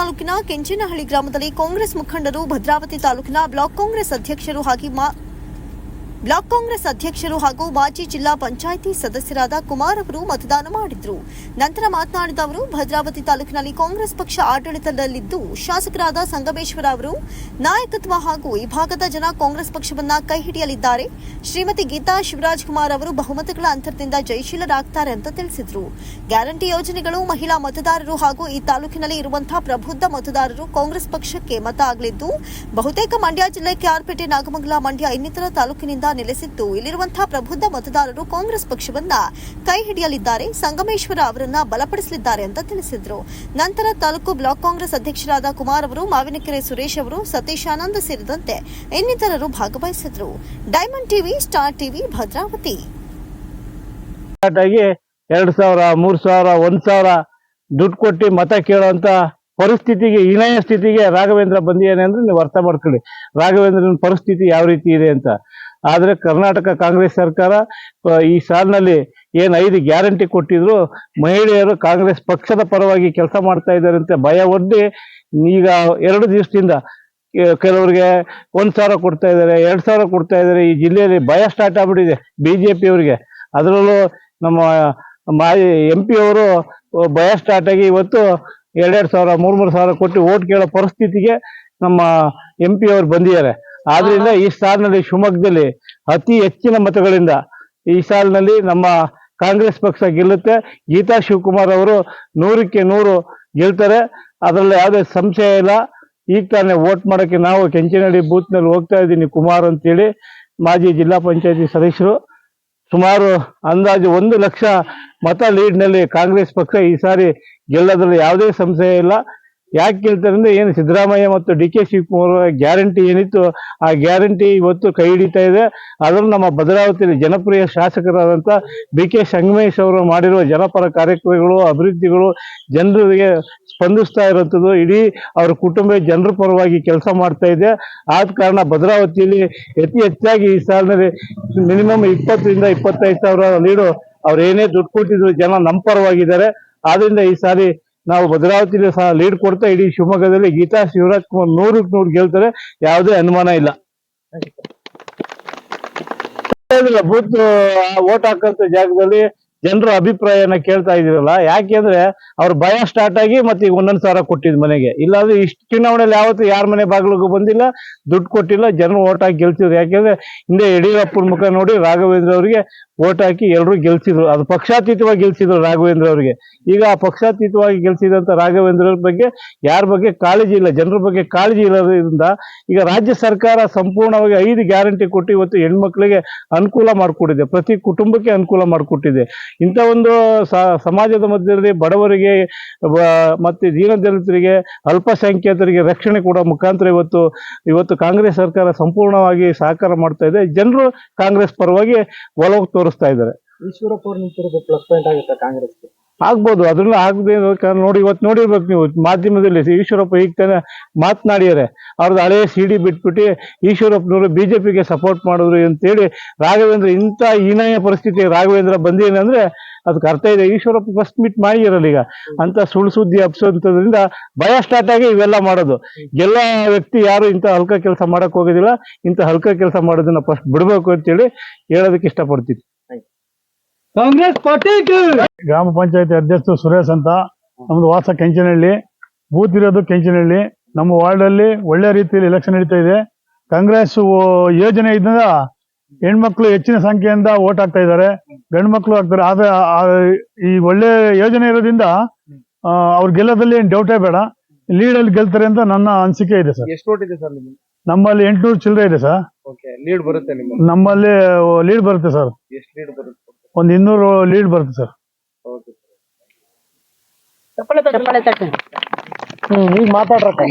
ತಾಲೂಕಿನ ಕೆಂಚನಹಳ್ಳಿ ಗ್ರಾಮದಲ್ಲಿ ಕಾಂಗ್ರೆಸ್ ಮುಖಂಡರು ಭದ್ರಾವತಿ ತಾಲೂಕಿನ ಬ್ಲಾಕ್ ಕಾಂಗ್ರೆಸ್ ಅಧ್ಯಕ್ಷರು ಹಾಗೂ ಬ್ಲಾಕ್ ಕಾಂಗ್ರೆಸ್ ಅಧ್ಯಕ್ಷರು ಹಾಗೂ ಮಾಜಿ ಜಿಲ್ಲಾ ಪಂಚಾಯಿತಿ ಸದಸ್ಯರಾದ ಕುಮಾರ್ ಅವರು ಮತದಾನ ಮಾಡಿದ್ರು. ನಂತರ ಮಾತನಾಡಿದ ಅವರು, ಭದ್ರಾವತಿ ತಾಲೂಕಿನಲ್ಲಿ ಕಾಂಗ್ರೆಸ್ ಪಕ್ಷ ಆಡಳಿತದಲ್ಲಿದ್ದು, ಶಾಸಕರಾದ ಸಂಗಮೇಶ್ವರ ಅವರು ನಾಯಕತ್ವ ಹಾಗೂ ಈ ಭಾಗದ ಜನ ಕಾಂಗ್ರೆಸ್ ಪಕ್ಷವನ್ನ ಕೈ ಹಿಡಿಯಲಿದ್ದಾರೆ. ಶ್ರೀಮತಿ ಗೀತಾ ಶಿವರಾಜ್ ಕುಮಾರ್ ಅವರು ಬಹುಮತಗಳ ಅಂತರದಿಂದ ಜಯಶೀಲರಾಗ್ತಾರೆ ಅಂತ ತಿಳಿಸಿದ್ರು. ಗ್ಯಾರಂಟಿ ಯೋಜನೆಗಳು ಮಹಿಳಾ ಮತದಾರರು ಹಾಗೂ ಈ ತಾಲೂಕಿನಲ್ಲಿ ಇರುವಂತಹ ಪ್ರಬುದ್ಧ ಮತದಾರರು ಕಾಂಗ್ರೆಸ್ ಪಕ್ಷಕ್ಕೆ ಮತ ಆಗಲಿದ್ದು, ಬಹುತೇಕ ಮಂಡ್ಯ ಜಿಲ್ಲೆ ಕೆಆರ್ಪೇಟೆ ನಾಗಮಂಗಲ ಮಂಡ್ಯ ಇನ್ನಿತರ ತಾಲೂಕಿನಿಂದ ನೆಲೆಸಿದ್ದು ಇಲ್ಲಿರುವಂತಹ ಪ್ರಬುದ್ಧ ಮತದಾರರು ಕಾಂಗ್ರೆಸ್ ಪಕ್ಷವನ್ನ ಕೈ ಹಿಡಿಯಲಿದ್ದಾರೆ. ಸಂಗಮೇಶ್ವರ ಅವರನ್ನ ಬಲಪಡಿಸಲಿದ್ದಾರೆ ಅಂತ ತಿಳಿಸಿದ್ರು. ನಂತರ ತಾಲೂಕು ಬ್ಲಾಕ್ ಕಾಂಗ್ರೆಸ್ ಅಧ್ಯಕ್ಷರಾದ ಕುಮಾರ್ ಅವರು, ಮಾವಿನಕೆರೆ ಸುರೇಶ್ ಅವರು, ಸತೀಶ್ ಆನಂದ್ ಸೇರಿದಂತೆ ಇನ್ನಿತರರು ಭಾಗವಹಿಸಿದ್ರು. Diamond TV, star TV, Bhadravathi. ಎರಡು ಸಾವಿರ, ಮೂರು ಸಾವಿರ, ಒಂದು ಸಾವಿರ ದುಡ್ಡು ಕೊಟ್ಟು ಮತ ಕೇಳುವಂತ ಪರಿಸ್ಥಿತಿಗೆ, ಹೀನಾಯ ಸ್ಥಿತಿಗೆ ರಾಘವೇಂದ್ರ ಬಂದಿದ್ದಾನೆ ಅಂದ್ರೆ ನೀವು ಅರ್ಥ ಮಾಡ್ಕೊಳ್ಳಿ. ರಾಘವೇಂದ್ರನ ಪರಿಸ್ಥಿತಿ ಯಾವ ರೀತಿ ಇದೆ ಅಂತ. ಆದರೆ ಕರ್ನಾಟಕ ಕಾಂಗ್ರೆಸ್ ಸರ್ಕಾರ ಈ ಸಾಲಿನಲ್ಲಿ ಏನು ಐದು ಗ್ಯಾರಂಟಿ ಕೊಟ್ಟಿದ್ರು ಮಹಿಳೆಯರು ಕಾಂಗ್ರೆಸ್ ಪಕ್ಷದ ಪರವಾಗಿ ಕೆಲಸ ಮಾಡ್ತಾ ಇದ್ದಾರೆ ಅಂತ ಭಯ ಒಡ್ಡಿ ಈಗ ಎರಡು ದಿವಸದಿಂದ ಕೆಲವರಿಗೆ ಒಂದು ಸಾವಿರ ಕೊಡ್ತಾ ಇದ್ದಾರೆ, ಎರಡು ಸಾವಿರ ಕೊಡ್ತಾ ಇದ್ದಾರೆ, ಈ ಜಿಲ್ಲೆಯಲ್ಲಿ ಭಯ ಸ್ಟಾರ್ಟ್ ಆಗ್ಬಿಟ್ಟಿದೆ ಬಿ ಜೆ ಅವರಿಗೆ. ಅದರಲ್ಲೂ ನಮ್ಮ ಮಾಜಿ ಎಂ ಪಿ ಅವರು ಭಯ ಸ್ಟಾರ್ಟ್ ಆಗಿ ಇವತ್ತು ಎರಡೆರಡು ಸಾವಿರ, ಮೂರು ಮೂರು ಸಾವಿರ ಕೊಟ್ಟು ಓಟ್ ಕೇಳೋ ಪರಿಸ್ಥಿತಿಗೆ ನಮ್ಮ ಎಂ ಪಿ ಅವರು ಬಂದಿದ್ದಾರೆ. ಆದ್ರಿಂದ ಈ ಸಾಲಿನಲ್ಲಿ ಶಿವಮೊಗ್ಗದಲ್ಲಿ ಅತಿ ಹೆಚ್ಚಿನ ಮತಗಳಿಂದ ಈ ಸಾಲಿನಲ್ಲಿ ನಮ್ಮ ಕಾಂಗ್ರೆಸ್ ಪಕ್ಷ ಗೆಲ್ಲುತ್ತೆ. ಗೀತಾ ಶಿವಕುಮಾರ್ ಅವರು ನೂರಕ್ಕೆ ನೂರು ಗೆಲ್ತಾರೆ. ಅದರಲ್ಲಿ ಯಾವುದೇ ಸಂಶಯ ಇಲ್ಲ. ಈಗ ತಾನೇ ವೋಟ್ ಮಾಡೋಕ್ಕೆ ನಾವು ಕೆಂಚನಹಳ್ಳಿ ಬೂತ್ನಲ್ಲಿ ಹೋಗ್ತಾ ಇದ್ದೀನಿ ಕುಮಾರ್ ಅಂತೇಳಿ ಮಾಜಿ ಜಿಲ್ಲಾ ಪಂಚಾಯತಿ ಸದಸ್ಯರು. ಸುಮಾರು ಅಂದಾಜು ಒಂದು ಲಕ್ಷ ಮತ ಲೀಡ್ನಲ್ಲಿ ಕಾಂಗ್ರೆಸ್ ಪಕ್ಷ ಈ ಸಾರಿ ಗೆಲ್ಲೋದ್ರಲ್ಲಿ ಯಾವುದೇ ಸಂಶಯ ಇಲ್ಲ. ಯಾಕೆ ಕೇಳ್ತಾರೆ ಅಂದ್ರೆ ಏನು ಸಿದ್ದರಾಮಯ್ಯ ಮತ್ತು ಡಿ ಕೆ ಶಿವಕುಮಾರ್ ಗ್ಯಾರಂಟಿ ಏನಿತ್ತು, ಆ ಗ್ಯಾರಂಟಿ ಇವತ್ತು ಕೈ ಹಿಡಿತಾ ಇದೆ. ಅದರಲ್ಲೂ ನಮ್ಮ ಭದ್ರಾವತಿಯಲ್ಲಿ ಜನಪ್ರಿಯ ಶಾಸಕರಾದಂಥ ಬಿ ಕೆ ಸಂಗಮೇಶ್ ಅವರು ಮಾಡಿರುವ ಜನಪರ ಕಾರ್ಯಕ್ರಮಗಳು, ಅಭಿವೃದ್ಧಿಗಳು ಜನರಿಗೆ ಸ್ಪಂದಿಸ್ತಾ ಇರುವಂಥದ್ದು ಇಡೀ ಅವ್ರ ಕುಟುಂಬ ಜನರ ಪರವಾಗಿ ಕೆಲಸ ಮಾಡ್ತಾ ಇದೆ. ಆದ ಕಾರಣ ಭದ್ರಾವತಿಯಲ್ಲಿ ಅತಿ ಹೆಚ್ಚಾಗಿ ಈ ಸಾಲಿನಲ್ಲಿ ಮಿನಿಮಮ್ ಇಪ್ಪತ್ತರಿಂದ ಇಪ್ಪತ್ತೈದು ಸಾವಿರ ಲೀಡು ಅವ್ರು ಏನೇ ದುಡ್ಡು ಕೊಟ್ಟಿದ್ರು ಜನ ನಮ್ಮ ಪರವಾಗಿದ್ದಾರೆ. ಆದ್ರಿಂದ ಈ ಸಾರಿ ನಾವು ಭದ್ರಾವತಿಯಲ್ಲಿ ಸಹ ಲೀಡ್ ಕೊಡ್ತಾ ಇಡೀ ಶಿವಮೊಗ್ಗದಲ್ಲಿ ಗೀತಾ ಶಿವರಾಜ್ ಕುಮಾರ್ ನೂರಕ್ಕೆ ನೂರು ಗೆಲ್ತಾರೆ. ಯಾವುದೇ ಅನುಮಾನ ಇಲ್ಲ. ಬೂತ್ ಓಟ್ ಹಾಕಂತ ಜಾಗದಲ್ಲಿ ಜನರ ಅಭಿಪ್ರಾಯನ ಕೇಳ್ತಾ ಇದೀರಲ್ಲ ಯಾಕೆಂದ್ರೆ ಅವ್ರ ಭಯ ಸ್ಟಾರ್ಟ್ ಆಗಿ ಮತ್ತೆ ಈಗ ಒಂದೊಂದು ಸಾವಿರ ಕೊಟ್ಟಿದ್ ಮನೆಗೆ. ಇಲ್ಲಾಂದ್ರೆ ಇಷ್ಟು ಚುನಾವಣೆಯಲ್ಲಿ ಯಾವತ್ತು ಯಾರ ಮನೆ ಬಾಗಿಲಿಗೂ ಬಂದಿಲ್ಲ, ದುಡ್ಡು ಕೊಟ್ಟಿಲ್ಲ, ಜನರು ಓಟ್ ಹಾಕಿ ಗೆಲ್ಸಿದ್ರು. ಯಾಕೆಂದ್ರೆ ಹಿಂದೆ ಯಡಿಯೂರಪ್ಪನ ಮುಖ ನೋಡಿ ರಾಘವೇಂದ್ರ ಅವರಿಗೆ ಓಟ್ ಹಾಕಿ ಎಲ್ಲರೂ ಗೆಲ್ಸಿದ್ರು. ಅದು ಪಕ್ಷಾತೀತವಾಗಿ ಗೆಲ್ಸಿದ್ರು ರಾಘವೇಂದ್ರ ಅವರಿಗೆ. ಈಗ ಆ ಪಕ್ಷಾತೀತವಾಗಿ ಗೆಲ್ಸಿದಂತ ರಾಘವೇಂದ್ರ ಅವ್ರ ಬಗ್ಗೆ ಯಾರ ಬಗ್ಗೆ ಕಾಳಜಿ ಇಲ್ಲ. ಜನರ ಬಗ್ಗೆ ಕಾಳಜಿ ಇಲ್ಲದ್ರಿಂದ ಈಗ ರಾಜ್ಯ ಸರ್ಕಾರ ಸಂಪೂರ್ಣವಾಗಿ ಐದು ಗ್ಯಾರಂಟಿ ಕೊಟ್ಟು ಇವತ್ತು ಹೆಣ್ಮಕ್ಳಿಗೆ ಅನುಕೂಲ ಮಾಡಿಕೊಟ್ಟಿದೆ. ಪ್ರತಿ ಕುಟುಂಬಕ್ಕೆ ಅನುಕೂಲ ಮಾಡಿಕೊಟ್ಟಿದೆ. ಇಂಥ ಒಂದು ಸಮಾಜದ ಮಧ್ಯದಲ್ಲಿ ಬಡವರಿಗೆ ಮತ್ತು ದೀನ ದೀನದಲಿತರಿಗೆ ಅಲ್ಪಸಂಖ್ಯಾತರಿಗೆ ರಕ್ಷಣೆ ಕೊಡೋ ಮುಖಾಂತರ ಇವತ್ತು ಇವತ್ತು ಕಾಂಗ್ರೆಸ್ ಸರ್ಕಾರ ಸಂಪೂರ್ಣವಾಗಿ ಸಹಕಾರ ಮಾಡ್ತಾ ಇದೆ. ಜನರು ಕಾಂಗ್ರೆಸ್ ಪರವಾಗಿ ಒಲವು ತೋರಿಸ್ತಾ ಇದ್ದಾರೆ. ಈಶ್ವರಪ್ಪ ಪ್ಲಸ್ ಪಾಯಿಂಟ್ ಆಗುತ್ತೆ ಕಾಂಗ್ರೆಸ್ಗೆ. ಆಗ್ಬೋದು. ಅದನ್ನ ಆಗದೆ ನೋಡಿ, ಇವತ್ತು ನೋಡಿರ್ಬೇಕು ನೀವು. ಮಾಧ್ಯಮದಲ್ಲಿ ಈಶ್ವರಪ್ಪ ಈಗ ತಾನೆ ಮಾತನಾಡಿದ್ದಾರೆ. ಅವ್ರದ್ದು ಹಳೆಯ ಸಿ ಡಿ ಬಿಟ್ಬಿಟ್ಟು ಈಶ್ವರಪ್ಪನವರು ಬಿಜೆಪಿಗೆ ಸಪೋರ್ಟ್ ಮಾಡಿದ್ರು ಅಂತೇಳಿ ರಾಘವೇಂದ್ರ ಇಂಥ ಹೀನಾಯ ಪರಿಸ್ಥಿತಿ ರಾಘವೇಂದ್ರ ಬಂದೇನಂದ್ರೆ ಅದಕ್ಕೆ ಅರ್ಥ ಇದೆ. ಈಶ್ವರಪ್ಪ ಫಸ್ಟ್ ಮೀಟ್ ಮಾಡಿರಲ್ಲ ಈಗ. ಅಂತ ಸುಳ್ಳು ಸುದ್ದಿ ಹಬ್ಸೋದ್ರಿಂದ ಭಯ ಸ್ಟಾರ್ಟ್ ಆಗಿ ಇವೆಲ್ಲ ಮಾಡೋದು. ಎಲ್ಲ ವ್ಯಕ್ತಿ ಯಾರು ಇಂಥ ಹಲ್ಕ ಕೆಲಸ ಮಾಡಕ್ ಹೋಗೋದಿಲ್ಲ. ಇಂಥ ಹಲ್ಕ ಕೆಲಸ ಮಾಡೋದನ್ನ ಫಸ್ಟ್ ಬಿಡಬೇಕು ಅಂತೇಳಿ ಹೇಳೋದಕ್ಕೆ ಇಷ್ಟಪಡ್ತೀನಿ. ಕಾಂಗ್ರೆಸ್ ಪಾರ್ಟಿ ಗ್ರಾಮ ಪಂಚಾಯತಿ ಅಧ್ಯಕ್ಷರು ಸುರೇಶ್ ಅಂತ ನಮ್ದು ವಾಸ ಕೆಂಚನಹಳ್ಳಿ. ಬೂತ್ ಇರೋದು ಕೆಂಚನಹಳ್ಳಿ. ನಮ್ಮ ವಾರ್ಡ್ ಅಲ್ಲಿ ಒಳ್ಳೆ ರೀತಿಯಲ್ಲಿ ಎಲೆಕ್ಷನ್ ನಡೀತಾ ಇದೆ. ಕಾಂಗ್ರೆಸ್ ಯೋಜನೆ ಇದ್ದ ಹೆಣ್ಮಕ್ಳು ಹೆಚ್ಚಿನ ಸಂಖ್ಯೆಯಿಂದ ಓಟ್ ಹಾಕ್ತಾ ಇದ್ದಾರೆ. ಗಂಡು ಮಕ್ಕಳು ಹಾಕ್ತಾರೆ. ಆದ್ರೆ ಆ- ಈ ಒಳ್ಳೆ ಯೋಜನೆ ಇರೋದ್ರಿಂದ ಅವ್ರ ಗೆಲ್ಲೋದಲ್ಲಿ ಏನ್ ಡೌಟೇ ಬೇಡ. ಲೀಡ್ ಅಲ್ಲಿ ಗೆಲ್ತಾರೆ ಅಂತ ನನ್ನ ಅನಿಸಿಕೆ ಇದೆ ಸರ್. ಎಷ್ಟು ಓಟ್ ಇದೆ ಸರ್ ನಿಮ್ಗೆ ನಮ್ಮಲ್ಲಿ ಎಂಟ್ನೂರು ಚಿಲ್ಲರೆ ಇದೆ ಸರ್. ಓಕೆ ಲೀಡ್ ಬರುತ್ತೆ ನಿಮ್ಗೆ ನಮ್ಮಲ್ಲಿ ಲೀಡ್ ಬರುತ್ತೆ ಸರ್. ಎಷ್ಟು ಲೀಡ್ ಬರುತ್ತೆ? ಒಂದು ಇನ್ನೂರು ಲೀಡ್ ಬರುತ್ತೆ ಸರ್. ಈಗ ಮಾತಾಡ್ರಕ್ಕ.